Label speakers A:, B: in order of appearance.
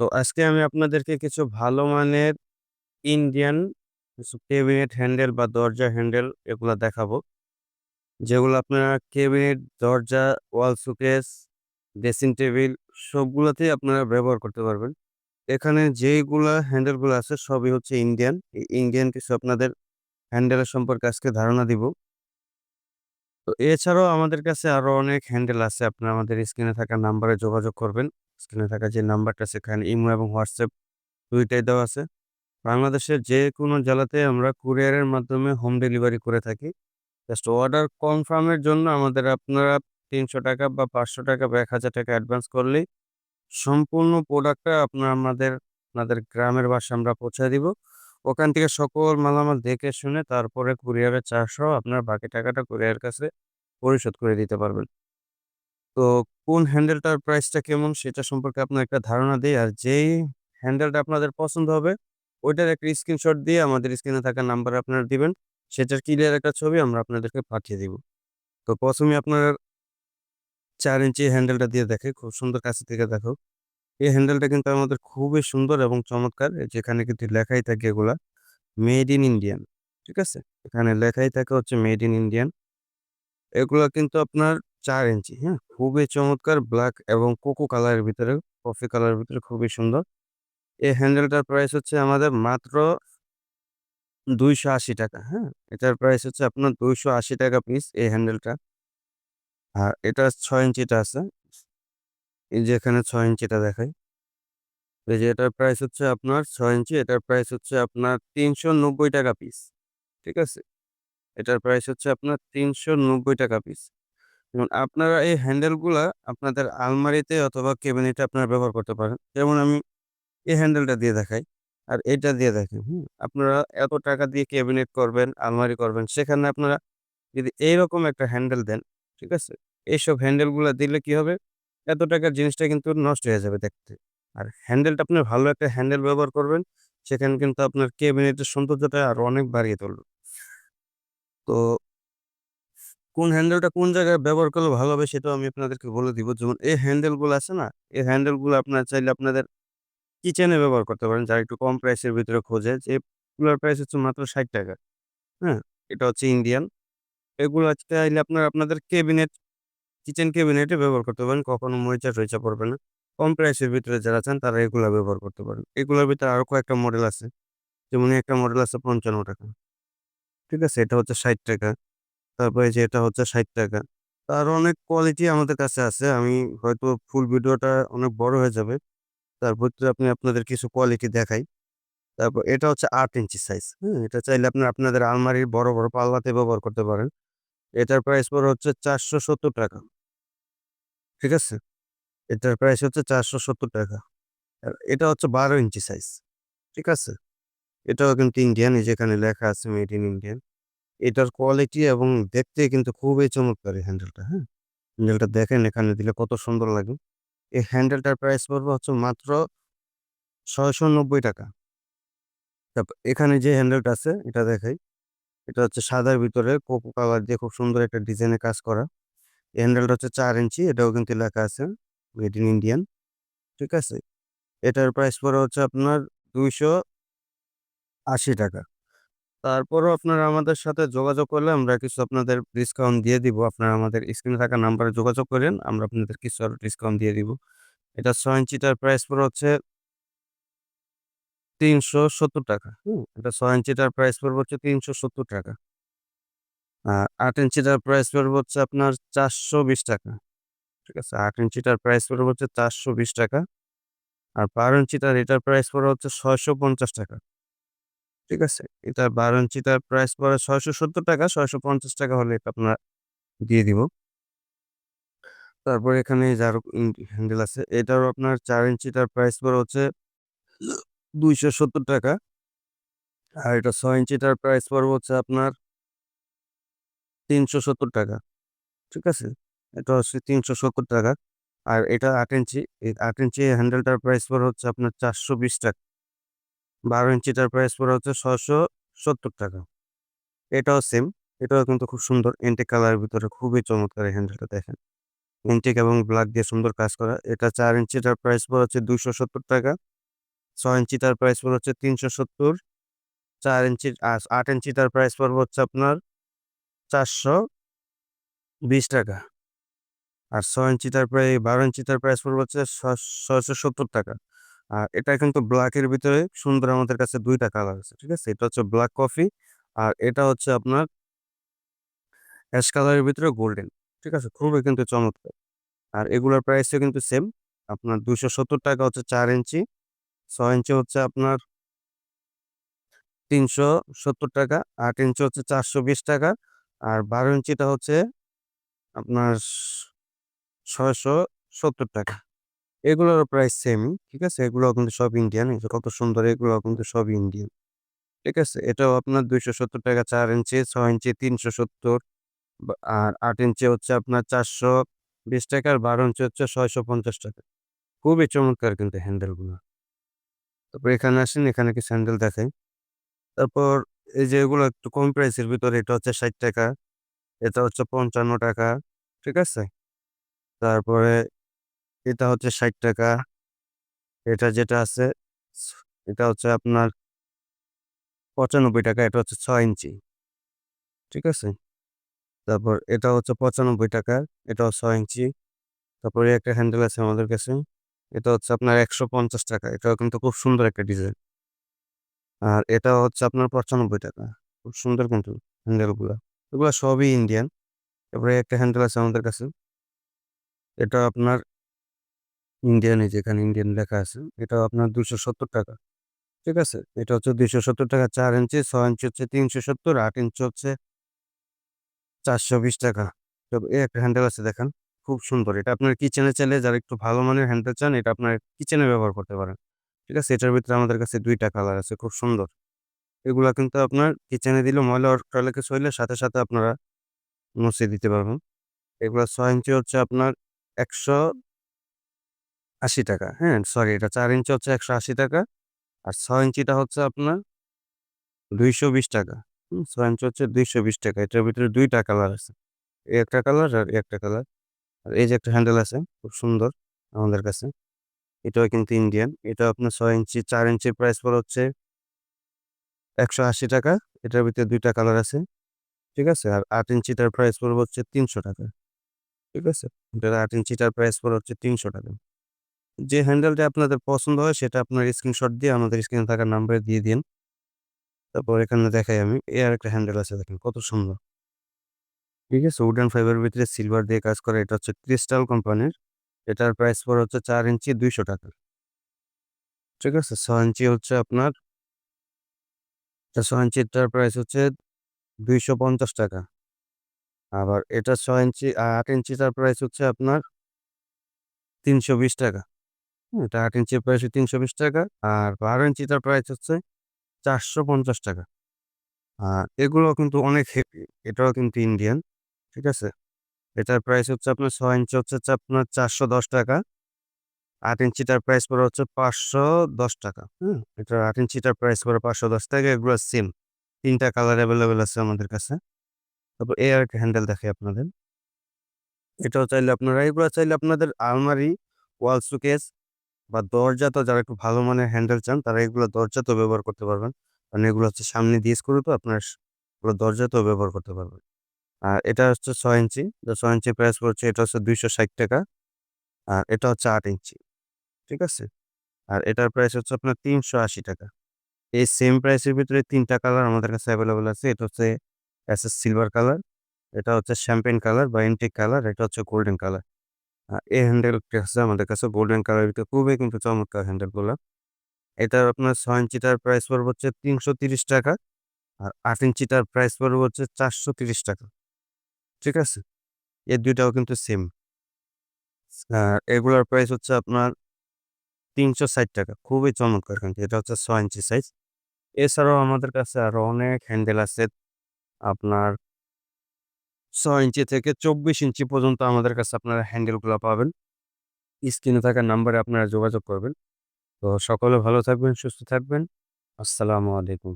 A: তো আজকে আমি আপনাদেরকে কিছু ভালো মানের ইন্ডিয়ান কিছু ক্যাবিনেট হ্যান্ডেল বা দরজা হ্যান্ডেল এগুলা দেখাবো। যেগুলো আপনারা ক্যাবিনেট, দরজা, ওয়াল সুকেস ড্রেসিং টেবিল সবগুলোতেই আপনারা ব্যবহার করতে পারবেন। এখানে যেইগুলা হ্যান্ডেলগুলো আছে সবই হচ্ছে ইন্ডিয়ান। ইন্ডিয়ান কিছু আপনাদের হ্যান্ডেলের সম্পর্কে আজকে ধারণা দিব। তো এছাড়াও আমাদের কাছে আরও অনেক হ্যান্ডেল আছে। আপনারা আমাদের স্ক্রিনে থাকা নাম্বারে যোগাযোগ করবেন। স্ক্রিনে থাকা যে নাম্বারটা সেখানে ইমো এবং হোয়াটসঅ্যাপ দুইটাই দেওয়া আছে। বাংলাদেশের যে কোনো জেলাতে আমরা কুরিয়ারের মাধ্যমে হোম ডেলিভারি করে থাকি। জাস্ট অর্ডার কনফার্মের জন্য আমাদের আপনারা ৳৩০০ বা ৳৫০০ বা ৳১,০০০ অ্যাডভান্স করলেই সম্পূর্ণ প্রোডাক্টটা আপনার আমাদের আপনাদের গ্রামের বাসায় আমরা পৌঁছায় দিব। ওখান থেকে সকল মালামাল দেখে শুনে তারপরে কুরিয়ারের চার্জ সহ আপনার বাকি টাকাটা কুরিয়ারের কাছে পরিশোধ করে দিতে পারবেন। তো কোন হ্যান্ডেলটার প্রাইসটা কেমন সেটা সম্পর্কে আপনার একটা ধারণা দেই। আর যেই হ্যান্ডেলটা আপনাদের পছন্দ হবে, ওইটার একটা স্ক্রিনশট দিয়ে আমাদের স্ক্রিনে থাকা নাম্বারে আপনারা দিবেন। সেটার ক্লিয়ার একটা ছবি আমরা আপনাদেরকে পাঠিয়ে দিব। তো ১ম এ আপনার ৪ ইঞ্চি হ্যান্ডেলটা দিয়ে দেখে, খুব সুন্দর কাছে থেকে দেখো। এই হ্যান্ডেলটা কিন্তু আমাদের খুবই সুন্দর এবং চমৎকার। যেখানে কিন্তু লেখাই থাকে এগুলা মেড ইন ইন্ডিয়ান। ঠিক আছে? এখানে লেখাই থাকে হচ্ছে মেড ইন ইন্ডিয়ান। এগুলা কিন্তু আপনার ৪ ইঞ্চি, হ্যাঁ? খুবই চমৎকার ব্ল্যাক এবং কোকো কালারের ভিতরে, কফি কালারের ভিতরে খুবই সুন্দর। এই হ্যান্ডেলটার প্রাইস হচ্ছে আমাদের মাত্র ৳২৮০ হ্যাঁ? এটার প্রাইস হচ্ছে আপনার ৳২৮০ পিস এই হ্যান্ডেলটা। আর এটা ৬ ইঞ্চিটা আছে। এই যে এখানে ৬ ইঞ্চিটা দেখাই। এই যে এটার প্রাইস হচ্ছে আপনার ৬ ইঞ্চি, এটার প্রাইস হচ্ছে আপনার ৳৩৯০ পিস। ঠিক আছে? এটার প্রাইস হচ্ছে আপনার ৳৩৯০ পিস। যেমন আপনারা এই হ্যান্ডেলগুলা আপনাদের আলমারিতে অথবা কেবিনেটে আপনারা ব্যবহার করতে পারেন। যেমন আমি এই হ্যান্ডেলটা দিয়ে দেখাই। আর এটা দিয়ে দেখেন, হুম? আপনারা এত টাকা দিয়ে ক্যাবিনেট করবেন, আলমারি করবেন। সেখানে আপনারা যদি এইরকম একটা হ্যান্ডেল দেন, ঠিক আছে? এইসব হ্যান্ডেলগুলো দিলে কি হবে? এত টাকার জিনিসটা কিন্তু নষ্ট হয়ে যাবে দেখতে। আর হ্যান্ডেলটা আপনার ভালো একটা হ্যান্ডেল ব্যবহার করবেন। সেখানে কিন্তু আপনার ক্যাবিনেটের সৌন্দর্যটা আরও অনেক বাড়িয়ে তুলবে। তো কোন হ্যান্ডেলটা কোন জায়গায় ব্যবহার করলে ভালো হবে সেটাও আমি আপনাদেরকে বলে দিব। যেমন এই হ্যান্ডেলগুলো আছে না? এই হ্যান্ডেলগুলো আপনারা চাইলে আপনাদের কিচেনে ব্যবহার করতে পারেন। যারা একটু কম প্রাইসের ভিতরে খোঁজে যে এগুলার প্রাইস হচ্ছে মাত্র ৳৬০ হ্যাঁ? এটা হচ্ছে ইন্ডিয়ান। এগুলা চাইলে আপনারা আপনাদের ক্যাবিনেট, কিচেন ক্যাবিনেটে ব্যবহার করতে পারেন। কখনো মরিচা-টরিচা পড়বে না। কম প্রাইসের ভিতরে যারা চান তারা এগুলা ব্যবহার করতে পারেন। এগুলার ভিতরে আরও কয়েকটা মডেল আছে। যেমন একটা মডেল আছে ৳৫৫ ঠিক আছে? এটা হচ্ছে ৳৬০ তারপরে যে এটা হচ্ছে ৳৬০ আরও অনেক কোয়ালিটি আমাদের কাছে আছে। আমি হয়তো ফুল ভিডিওটা অনেক বড় হয়ে যাবে। তার ভিতরে আপনি আপনাদের কিছু কোয়ালিটি দেখাই। তারপর এটা হচ্ছে আট ইঞ্চি সাইজ, হ্যাঁ? এটা চাইলে আপনারা আপনাদের আলমারির বড়, বড় পাল্লাতে ব্যবহার করতে পারেন। এটার প্রাইস পড়ে হচ্ছে ৳৪৭০ ঠিক আছে? এটার প্রাইস হচ্ছে ৳৪৭০ আর এটা হচ্ছে ১২ ইঞ্চি সাইজ, ঠিক আছে? এটাও কিন্তু ইন্ডিয়ান। এই যে লেখা আছে মেড ইন ইন্ডিয়ান। এটার কোয়ালিটি এবং দেখতে কিন্তু খুবই চমৎকার এই হ্যান্ডেলটা, হ্যাঁ? হ্যান্ডেলটা দেখেন এখানে দিলে কত সুন্দর লাগে। এই হ্যান্ডেলটার প্রাইস পড়বে হচ্ছে মাত্র ছয়শো ৳৬৯০ তারপর এখানে যে হ্যান্ডেলটা আছে এটা দেখাই। এটা হচ্ছে সাদার ভিতরে কোকো কালার দিয়ে খুব সুন্দর একটা ডিজাইনে কাজ করা। এই হ্যান্ডেলটা হচ্ছে চার ইঞ্চি। এটাও কিন্তু লেখা আছে মেড ইন ইন্ডিয়ান। ঠিক আছে? এটার প্রাইস পড়ে হচ্ছে আপনার ৳২৮০ তারপরেও আপনারা আমাদের সাথে যোগাযোগ করলে আমরা কিছু আপনাদের ডিসকাউন্ট দিয়ে দিব। আপনারা আমাদের স্ক্রিনে থাকা নাম্বারে যোগাযোগ করেন। আমরা আপনাদের কিছু আরও ডিসকাউন্ট দিয়ে দিব। এটা ছয় ইঞ্চিটার প্রাইস পড়ে হচ্ছে ৳৩৭০ হুম? এটা ছয় ইঞ্চিটার প্রাইস পড়বে হচ্ছে ৳৩৭০ আর আট ইঞ্চিটার প্রাইস পড়বে হচ্ছে আপনার ৳৪২০ ঠিক আছে? আট ইঞ্চিটার প্রাইস পড়বে হচ্ছে ৳৪২০ আর ১২ ইঞ্চিটার এটার প্রাইস পড়ে হচ্ছে ৳৬৫০ ঠিক আছে? এটা ১২ ইঞ্চিটার প্রাইস পড়ে ৳৬৭০ ৳৬৫০ হলে এটা আপনারা দিয়ে দিব। তারপরে এখানে যার হ্যান্ডেল আছে। এটারও আপনার ৪ ইঞ্চিটার প্রাইস পড়ে হচ্ছে ৳২৭০ আর এটা ৬ ইঞ্চিটার প্রাইস পড়বে হচ্ছে আপনার ৳৩৭০ ঠিক আছে? এটা হচ্ছে ৳৩৭০ আর এটা আট ইঞ্চি। আট ইঞ্চি হ্যান্ডেলটার প্রাইস পড়ে হচ্ছে আপনার ৳৪২০ ১২ ইঞ্চিটার প্রাইস পড়ে হচ্ছে ৳৬৭০ এটাও সেম। এটাও কিন্তু খুব সুন্দর। এন্টিক কালারের ভিতরে খুবই চমৎকার হ্যান্ডেলটা দেখেন। এন্টিক এবং ব্ল্যাক দিয়ে সুন্দর কাজ করা। এটা চার ইঞ্চিটার প্রাইস পড়ে হচ্ছে দুশো সত্তর টাকা। ছয় ইঞ্চিটার প্রাইস পড়ে হচ্ছে তিনশো সত্তর। চার ইঞ্চি আট ইঞ্চিটার প্রাইস পড়বে হচ্ছে আপনার চারশো বিশ টাকা। আর ছয় ইঞ্চিটার প্রায়, বারো ইঞ্চিটার প্রাইস পড়বে হচ্ছে ছয়শো সত্তর টাকা। আর এটা কিন্তু ব্ল্যাকের ভিতরে সুন্দর আমাদের কাছে দুইটা কালার আছে, ঠিক আছে? এটা হচ্ছে ব্ল্যাক কফি আর এটা হচ্ছে আপনার অ্যাশ কালারের ভিতরে গোল্ডেন ঠিক আছে? খুবই কিন্তু চমৎকার। আর এগুলোর প্রাইসও কিন্তু সেম আপনার দুশো সত্তর টাকা হচ্ছে চার ইঞ্চি, ছয় ইঞ্চি হচ্ছে আপনার তিনশো সত্তর টাকা, আট ইঞ্চি হচ্ছে চারশো বিশ টাকা আর বারো ইঞ্চিটা হচ্ছে আপনার ছয়শো সত্তর টাকা। এগুলোর প্রাইস সেম ঠিক আছে? এগুলো কিন্তু সব ইন্ডিয়ান কত সুন্দর এগুলো কিন্তু সব ইন্ডিয়ান ঠিক আছে? এটাও আপনার দুইশো সত্তর টাকা, চার ইঞ্চি, ছয় ইঞ্চি, তিনশো সত্তর আর আট ইঞ্চি হচ্ছে আপনার চারশো বিশ টাকা, আর বারো ইঞ্চি হচ্ছে ছয়শো পঞ্চাশ টাকা। খুবই চমৎকার কিন্তু হ্যান্ডেলগুলো তারপর এখানে আসেন, এখানে কি স্যান্ডেল দেখাই। তারপর এই যে এগুলো একটু কম প্রাইসের ভিতরে, এটা হচ্ছে ষাট টাকা, এটা হচ্ছে পঞ্চান্ন টাকা, ঠিক আছে? তারপরে এটা হচ্ছে ষাট টাকা। এটা যেটা আছে, এটা হচ্ছে আপনার পঁচানব্বই টাকা, এটা হচ্ছে ছয় ইঞ্চি। ঠিক আছে? তারপর এটা হচ্ছে পঁচানব্বই টাকা, এটাও ছয় ইঞ্চি। তারপরে একটা হ্যান্ডেল আছে আমাদের কাছে, এটা হচ্ছে আপনার একশো পঞ্চাশ টাকা, এটাও কিন্তু খুব সুন্দর একটা ডিজাইন আর এটা হচ্ছে আপনার পঁচানব্বই টাকা, খুব সুন্দর কিন্তু হ্যান্ডেলগুলো এগুলো সবই ইন্ডিয়ান তারপরে একটা হ্যান্ডেল আছে আমাদের কাছে, এটা আপনার ইন্ডিয়ান এই যেখানে ইন্ডিয়ান লেখা আছে এটা আপনার দুশো সত্তর টাকা। ঠিক আছে? এটা হচ্ছে দুশো সত্তর টাকা, চার ইঞ্চি, ছয় ইঞ্চি হচ্ছে তিনশো সত্তর, আট ইঞ্চি হচ্ছে চারশো বিশ টাকা। তো এই একটা হ্যান্ডেল আছে, দেখেন। খুব সুন্দর। এটা আপনার কিচেনে চাইলে যারা একটু ভালো মানের হ্যান্ডেল চান, এটা আপনার কিচেনে ব্যবহার করতে পারেন। ঠিক আছে? এটার ভিতরে আমাদের কাছে দুইটা কালার আছে, খুব সুন্দর। এগুলা কিন্তু আপনার কিচেনে দিলে ময়লা টয়লেটে সইলে সাথে সাথে আপনারা মুছে দিতে পারবেন। এগুলো ছয় ইঞ্চি হচ্ছে আপনার একশো আশি টাকা হ্যাঁ? সরি এটা চার ইঞ্চি হচ্ছে একশো আশি টাকা, আর ছয় ইঞ্চিটা হচ্ছে আপনার দুইশো বিশ টাকা। ছয় ইঞ্চি হচ্ছে দুইশো বিশ টাকা, এটার ভিতরে দুইটা কালার আছে। এই একটা কালার আর একটা কালার। আর এই যে একটা হ্যান্ডেল আছে, খুব সুন্দর আমাদের কাছে। এটাও কিন্তু ইন্ডিয়ান এটা আপনার ছয় ইঞ্চি, চার ইঞ্চির প্রাইস পর হচ্ছে একশো আশি টাকা, এটার ভিতরে দুইটা কালার আছে, ঠিক আছে? আর আট ইঞ্চিটার প্রাইস পড়বে হচ্ছে তিনশো টাকা, ঠিক আছে? এটার আট ইঞ্চিটার প্রাইস পড়ে হচ্ছে তিনশো টাকা। যে হ্যান্ডেলটা আপনাদের পছন্দ হয়, সেটা আপনার স্ক্রিনশট দিয়ে আমাদের স্ক্রিনে থাকা নাম্বারে দিয়ে দিন। তারপর এখানে দেখাই আমি, এ আর একটা হ্যান্ডেল আছে দেখেন, কত সুন্দর। ঠিক আছে উডেন ফাইবার ভিতরে সিলভার দিয়ে কাজ করে, এটা হচ্ছে ক্রিস্টাল কোম্পানির এটার প্রাইস পর হচ্ছে চার ইঞ্চি দুইশো টাকা। ঠিক আছে ছ ইঞ্চি হচ্ছে আপনার ছ ইঞ্চিটার প্রাইস হচ্ছে দুইশো পঞ্চাশ টাকা। আবার এটা ছ ইঞ্চি আট ইঞ্চিটার প্রাইস হচ্ছে আপনার তিনশো বিশ টাকা। এটা আট ইঞ্চির প্রাইস তিনশো বিশ টাকা। আর বারো ইঞ্চিটার প্রাইস হচ্ছে চারশো পঞ্চাশ টাকা। আর এগুলো কিন্তু অনেক হেভি এটাও কিন্তু ইন্ডিয়ান ঠিক আছে? এটার প্রাইস হচ্ছে আপনার ছয় ইঞ্চি হচ্ছে আপনার চারশো দশ টাকা। আট ইঞ্চিটার প্রাইস পড়ে হচ্ছে পাঁচশো দশ টাকা, হুম? এটার আট ইঞ্চিটার প্রাইস পড়ে পাঁচশো দশ টাকা, এগুলো সেম তিনটা কালার অ্যাভেলেবেল আছে আমাদের কাছে। তারপর এই হ্যান্ডেল দেখে আপনাদের। এটাও চাইলে আপনারা, এগুলো চাইলে আপনাদের আলমারি ওয়াল সুকেস বা দরজা তো যারা একটু ভালো মানের হ্যান্ডেল চান, তারা এগুলো দরজা তো ব্যবহার করতে পারবেন। কারণ এগুলো হচ্ছে সামনে দিয়ে স্ক্রু তো আপনার এগুলো দরজা তো ব্যবহার করতে পারবেন। আর এটা হচ্ছে ছয় ইঞ্চি ছয় ইঞ্চি প্রাইস পড়ছে এটা হচ্ছে দুইশো ষাট টাকা। আর এটা হচ্ছে আট ইঞ্চি, ঠিক আছে? আর এটার প্রাইস হচ্ছে আপনার তিনশো আশি টাকা। এই সেম প্রাইসের ভিতরে তিনটা কালার আমাদের কাছে অ্যাভেলেবেল আছে। এটা হচ্ছে এস সিলভার কালার এটা হচ্ছে শ্যাম্পেন কালার বা এন্টিক কালার এটা হচ্ছে গোল্ডেন কালার এই হ্যান্ডেলটা আছে আমাদের কাছে গোল্ডেন কালার ভিতরে খুবই কিন্তু চমৎকার হ্যান্ডেলগুলো এটার আপনার ছয় ইঞ্চিটার প্রাইস পড়বে হচ্ছে তিনশো তিরিশ টাকা আর আট ইঞ্চিটার প্রাইস পড়বে হচ্ছে চারশো তিরিশ টাকা। ঠিক আছে? এর দুইটাও কিন্তু সেম আর এগুলোর প্রাইস হচ্ছে আপনার তিনশো ষাট টাকা। খুবই চমৎকার কিন্তু, এটা হচ্ছে ছয় ইঞ্চি সাইজ এছাড়াও আমাদের কাছে আরও অনেক হ্যান্ডেল আছে আপনার ছয় ইঞ্চি থেকে চব্বিশ ইঞ্চি পর্যন্ত আমাদের কাছে আপনারা হ্যান্ডেলগুলো পাবেন। স্ক্রিনে থাকা নাম্বারে আপনারা যোগাযোগ করবেন। তো সকলে ভালো থাকবেন, সুস্থ থাকবেন। আসসালামু আলাইকুম।